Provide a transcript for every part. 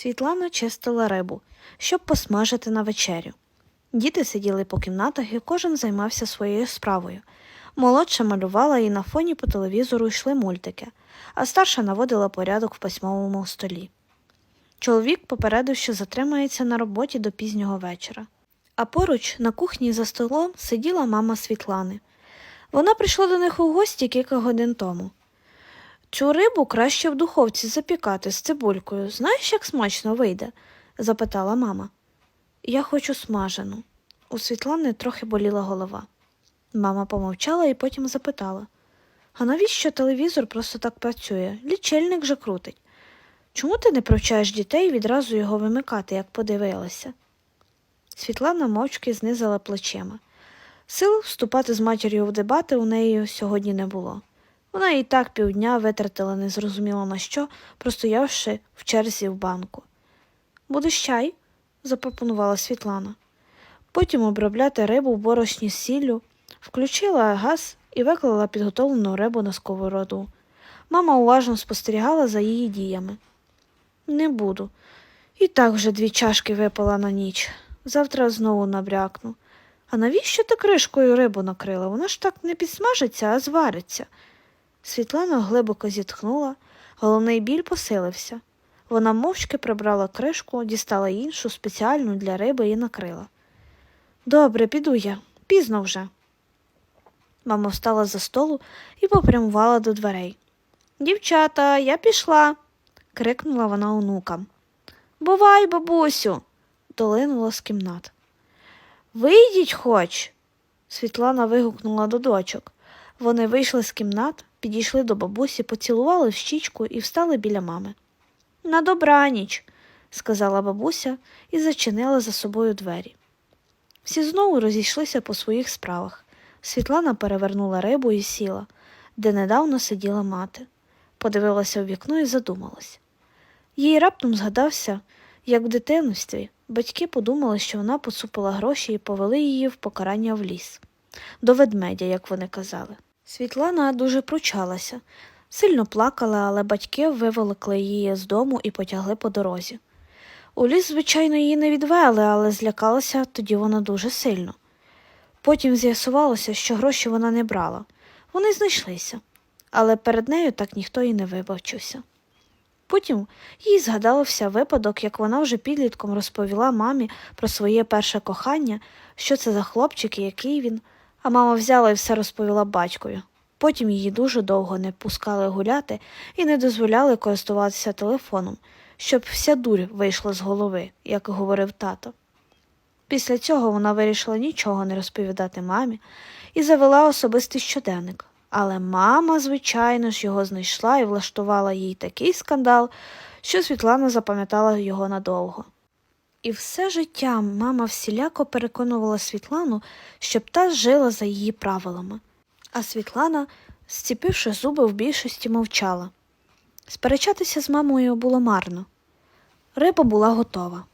Світлана чистила рибу, щоб посмажити на вечерю. Діти сиділи по кімнатах і кожен займався своєю справою. Молодша малювала і на фоні по телевізору йшли мультики, а старша наводила порядок в письмовому столі. Чоловік попередив, що затримається на роботі до пізнього вечора. А поруч на кухні за столом сиділа мама Світлани. Вона прийшла до них у гості кілька годин тому. Цю рибу краще в духовці запікати з цибулькою. Знаєш, як смачно вийде? запитала мама. Я хочу смажену. У Світлани трохи боліла голова. Мама помовчала і потім запитала А навіщо телевізор просто так працює? Лічильник же крутить. Чому ти не привчаєш дітей відразу його вимикати, як подивилася? Світлана мовчки знизила плечима. Сил вступати з матір'ю в дебати у неї сьогодні не було. Вона і так півдня витратила незрозуміло на що, простоявши в черзі в банку. Будеш чай? запропонувала Світлана. Потім обробляти рибу в борошні з сіллю, включила газ і виклала підготовлену рибу на сковороду. Мама уважно спостерігала за її діями. Не буду. І так вже дві чашки випила на ніч. Завтра знову набрякну. А навіщо ти кришкою рибу накрила? Вона ж так не підсмажиться, а звариться. Світлана глибоко зітхнула, головний біль посилився. Вона мовчки прибрала кришку, дістала іншу спеціальну для риби і накрила. Добре, піду я, пізно вже. Мама встала за столу і попрямувала до дверей. Дівчата, я пішла, крикнула вона онукам. Бувай, бабусю, долинула з кімнат. Вийдіть хоч. Світлана вигукнула до дочок. Вони вийшли з кімнат, підійшли до бабусі, поцілували в щічку і встали біля мами. На добраніч, сказала бабуся і зачинила за собою двері. Всі знову розійшлися по своїх справах. Світлана перевернула рибу і сіла, де недавно сиділа мати, подивилася у вікно і задумалась. Їй раптом згадався, як в дитинстві батьки подумали, що вона поцупила гроші і повели її в покарання в ліс, до ведмедя, як вони казали. Світлана дуже пручалася, сильно плакала, але батьки виволокли її з дому і потягли по дорозі. У ліс, звичайно, її не відвели, але злякалася тоді вона дуже сильно. Потім з'ясувалося, що гроші вона не брала. Вони знайшлися, але перед нею так ніхто і не вибачився. Потім їй згадався випадок, як вона вже підлітком розповіла мамі про своє перше кохання, що це за хлопчик і який він, а мама взяла і все розповіла батькові. Потім її дуже довго не пускали гуляти і не дозволяли користуватися телефоном, щоб вся дурь вийшла з голови, як говорив тато. Після цього вона вирішила нічого не розповідати мамі і завела особистий щоденник. Але мама, звичайно ж, його знайшла і влаштувала їй такий скандал, що Світлана запам'ятала його надовго. І все життя мама всіляко переконувала Світлану, щоб та жила за її правилами. А Світлана, зціпивши зуби, в більшості мовчала. Сперечатися з мамою було марно. Риба була готова.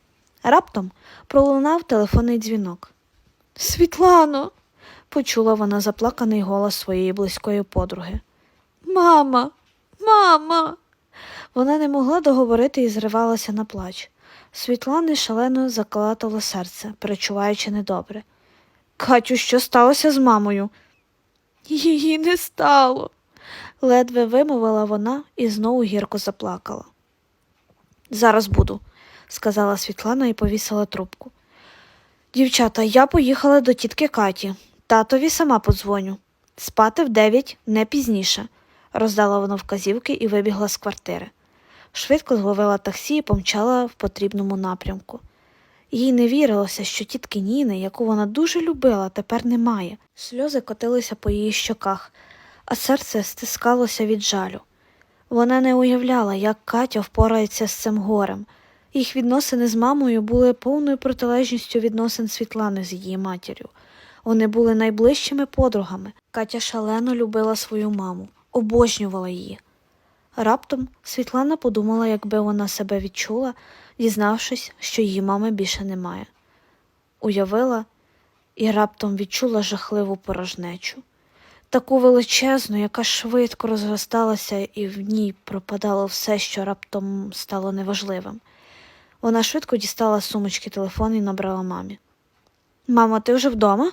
Раптом пролунав телефонний дзвінок. Світлано, почула вона заплаканий голос своєї близької подруги. Мама, мама. Вона не могла договорити і зривалася на плач. Світлани шалено заколотало серце, перечуваючи недобре. Катю, що сталося з мамою? Її не стало, ледве вимовила вона і знову гірко заплакала. Зараз буду, сказала Світлана і повісила трубку. Дівчата, я поїхала до тітки Каті. Татові сама подзвоню. Спати в дев'ять не пізніше, роздала вона вказівки і вибігла з квартири. Швидко зловила таксі і помчала в потрібному напрямку. Їй не вірилося, що тітки Ніни, яку вона дуже любила, тепер немає. Сльози котилися по її щоках, а серце стискалося від жалю. Вона не уявляла, як Катя впорається з цим горем. Їх відносини з мамою були повною протилежністю відносин Світлани з її матір'ю. Вони були найближчими подругами. Катя шалено любила свою маму, обожнювала її. Раптом Світлана подумала, якби вона себе відчула, дізнавшись, що її мами більше немає. Уявила і раптом відчула жахливу порожнечу, таку величезну, яка швидко розросталася, і в ній пропадало все, що раптом стало неважливим. Вона швидко дістала з сумочки телефон і набрала мамі. Мамо, ти вже вдома?